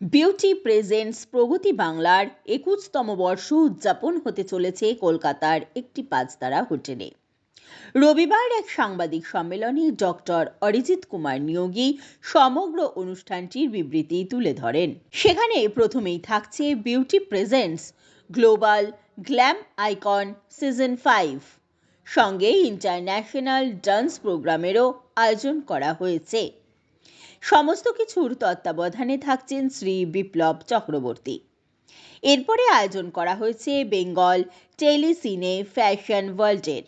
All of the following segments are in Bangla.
বিউটি প্রেজেন্টস প্রগতি বাংলার একুশতম বর্ষ উদযাপন হতে চলেছে কলকাতার একটি পাঁচতারা হোটেলে। রবিবার এক সাংবাদিক সম্মেলনে ডক্টর অরিজিৎ কুমার নিয়োগী সমগ্র অনুষ্ঠানটির বিবৃতি তুলে ধরেন। সেখানে প্রথমেই থাকছে beauty presents global glam icon season five সঙ্গে ইন্টারন্যাশনাল ডান্স প্রোগ্রামেরও আয়োজন করা হয়েছে। সমস্ত কিছুর তত্ত্বাবধানে থাকছেন শ্রী বিপ্লব চক্রবর্তী। এরপরে আয়োজন করা হয়েছে বেঙ্গল টেলিসিনে ফ্যাশন ওয়ার্ল্ডের,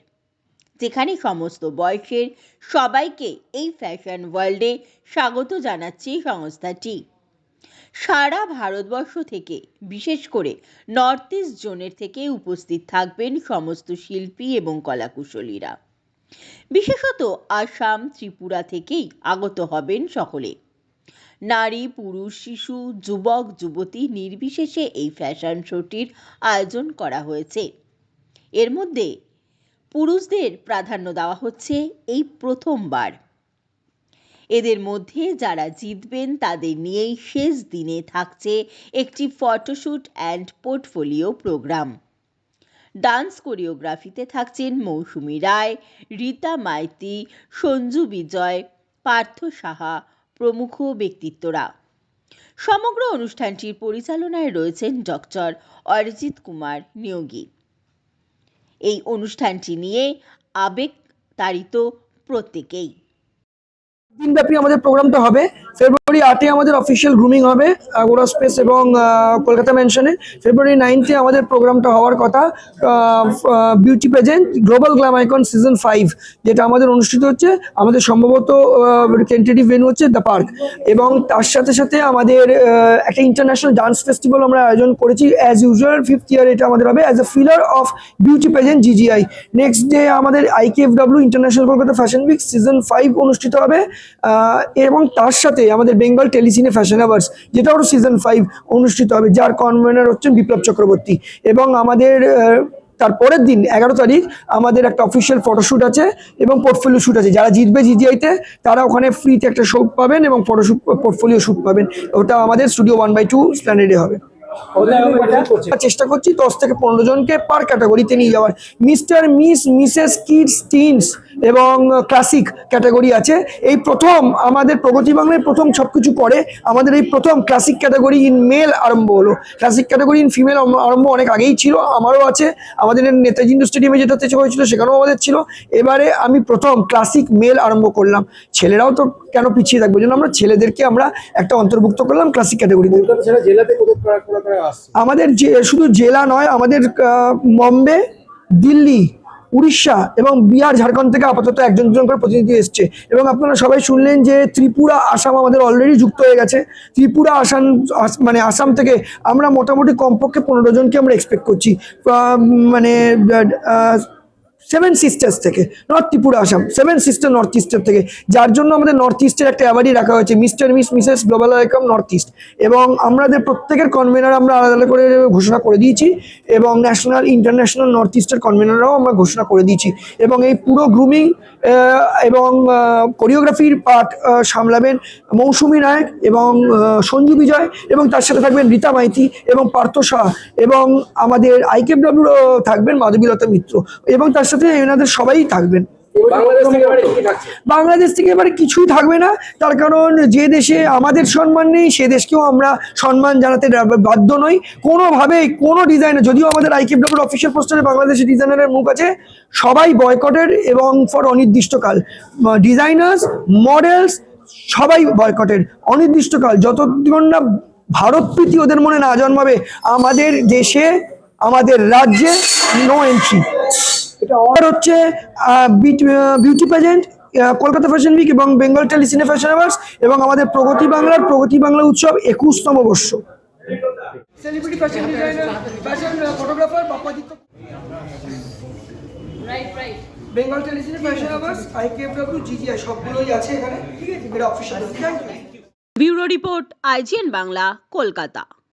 যেখানে সমস্ত বয়সের সবাইকে এই ফ্যাশন ওয়ার্ল্ডে স্বাগত জানাচ্ছে সংস্থাটি। সারা ভারতবর্ষ থেকে, বিশেষ করে নর্থ ইস্ট জোনের থেকে উপস্থিত থাকবেন সমস্ত শিল্পী এবং কলাকুশলীরা। বিশেষত আসাম ত্রিপুরা থেকেই আগত হবেন সকলে। নারী, পুরুষ, শিশু, যুবক, যুবতী নির্বিশেষে এই ফ্যাশন শোটির আয়োজন করা হয়েছে। এর মধ্যে পুরুষদের প্রাধান্য দেওয়া হচ্ছে এই প্রথমবার। এদের মধ্যে যারা জিতবেন তাদের নিয়েই শেষ দিনে থাকছে একটি photoshoot and portfolio program dance কোরিওগ্রাফিতে থাকছেন মৌসুমী রায়, রীতা মাইতি, সঞ্জু বিজয়, পার্থ সাহা প্রমুখ ব্যক্তিত্বরা। সমগ্র অনুষ্ঠানটির পরিচালনায় রয়েছেন ডক্টর অরিজিৎ কুমার নিয়োগী। এই অনুষ্ঠানটি নিয়ে আবেগ তাড়িত প্রত্যেকেই। দিনব্যাপী আমাদের প্রোগ্রামটা হবে। ফেব্রুয়ারি আটে আমাদের অফিসিয়াল গ্রুমিং হবে আগোরা স্পেস এবং কলকাতা মেনশনে ফেব্রুয়ারি নাইনথে আমাদের প্রোগ্রামটা হওয়ার কথা beauty present global glam icon season five যেটা আমাদের অনুষ্ঠিত হচ্ছে। আমাদের সম্ভবত টেন্টেটিভ ভেনু হচ্ছে দ্য পার্ক এবং তার সাথে সাথে আমাদের একটা ইন্টারন্যাশনাল ডান্স ফেস্টিভ্যাল আমরা আয়োজন করেছি। অ্যাজ ইউজুয়াল ফিফথ ইয়ার এটা আমাদের হবে। As a filler of beauty present GGI next day আমাদের IKFW international Kolkata fashion week season five অনুষ্ঠিত হবে। এবং তার সাথে আমাদের বেঙ্গল টেলিসিনে ফ্যাশন আওয়ার্স যেটা ওর সিজন ফাইভ অনুষ্ঠিত হবে যার কনভেনার হচ্ছেন বিপ্লব চক্রবর্তী। এবং আমাদের আহ, তার পরের দিন এগারো তারিখ আমাদের একটা অফিসিয়াল ফটোশ্যুট আছে এবং পোর্টফোলিও শ্যুট আছে। যারা জিতবে জিজিআইতে তারা ওখানে ফ্রিতে একটা শ্যুট পাবেন এবং ফটোশ্যুট পোর্টফোলিও শ্যুট পাবেন। ওটা আমাদের স্টুডিও ওয়ান বাই টু স্ট্যান্ডার্ডে হবে। চেষ্টা করছি। দশ থেকে পনেরো জনকে পার ক্যাটাগরিতে নিয়ে যাওয়ার। Mister miss missus kids teens এবং ক্লাসিক ক্যাটাগরি আছে। এই প্রথম আমাদের প্রগতি বাংলায় প্রথম সব কিছু করে। আমাদের এই প্রথম ক্লাসিক ক্যাটাগরি ইন মেল আরম্ভ হলো। ক্লাসিক ক্যাটাগরি ইন ফিমেল আরম্ভ অনেক আগেই ছিল আমারও আছে। আমাদের নেতাজি ইন্ডোর স্টেডিয়ামে যেটা হচ্ছে হয়েছিল সেখানেও আমাদের ছিল। এবারে আমি প্রথম ক্লাসিক মেল আরম্ভ করলাম। ছেলেরাও তো কেন পিছিয়ে থাকবে? জন্য আমরা ছেলেদেরকে আমরা একটা অন্তর্ভুক্ত করলাম ক্লাসিক ক্যাটাগরিতে। জেলাতে আমাদের যে, শুধু জেলা নয়, আমাদের বম্বে, দিল্লি, উড়িষ্যা এবং বিহার, ঝাড়খণ্ড থেকে আপাতত একজন দুজন করে প্রতিনিধি এসছে। এবং আপনারা সবাই শুনলেন যে ত্রিপুরা, আসাম আমাদের অলরেডি যুক্ত হয়ে গেছে। ত্রিপুরা, আসাম, আস- মানে আসাম থেকে আমরা মোটামুটি কমপক্ষে পনেরো জনকে আমরা এক্সপেক্ট করছি। মানে সেভেন সিস্টার্স থেকে north Tripura Assam seven sister north ইস্টের থেকে, যার জন্য আমাদের নর্থ ইস্টের একটা অ্যাওয়ার্ডই রাখা হয়েছে mister miss missus global icon north east এবং আমাদের প্রত্যেকের কনভেনার আমরা আলাদা আলাদা করে ঘোষণা করে দিয়েছি, এবং ন্যাশনাল ইন্টারন্যাশনাল নর্থ ইস্টের কনভেনাররাও আমরা ঘোষণা করে দিয়েছি। এবং এই পুরো গ্রুমিং এবং কোরিওগ্রাফির পার্ট সামলাবেন মৌসুমী নায়ক এবং সঞ্জু বিজয়, এবং তার সাথে থাকবেন রীতা মাইতি এবং পার্থ শাহ, এবং আমাদের আইকেডব্লিউ থাকবেন মাধবীলতা মিত্র, এবং তার সাথে এনাদের সবাই থাকবেন। বাংলাদেশ থেকে এবারে বাংলাদেশ থেকে এবারে কিছুই থাকবে না তার কারণ যে দেশে আমাদের সম্মান নেই সে দেশকেও আমরা সম্মান জানাতে বাধ্য নই। কোনোভাবেই কোনো ডিজাইনার যদিও আমাদের আইকেডব্লিউর অফিসিয়াল পোস্টারে বাংলাদেশের ডিজাইনারের মুখ আছে সবাই বয়কটের এবং ফর অনির্দিষ্টকাল। ডিজাইনার্স মডেলস সবাই বয়কটের অনির্দিষ্টকাল যতক্ষণ না ভারত প্রীতি ওদের মনে না জন্মাবে আমাদের দেশে আমাদের রাজ্যে নো এন্ট্রি আর হচ্ছে beauty present Kolkata fashion week এবং বেঙ্গল টেলিসিনে ফ্যাশন আওয়ার্স এবং আমাদের প্রগতি বাংলার প্রগতি বাংলা উৎসব একুশতম বর্ষ। Celebrity fashion designer fashion photographer Bappaditya Bengal Telecine fashion awards IKFW GGI সবগুলোই আছে এখানে। ঠিক আছে এটা official thank you bureau report IGN Bangla Kolkata.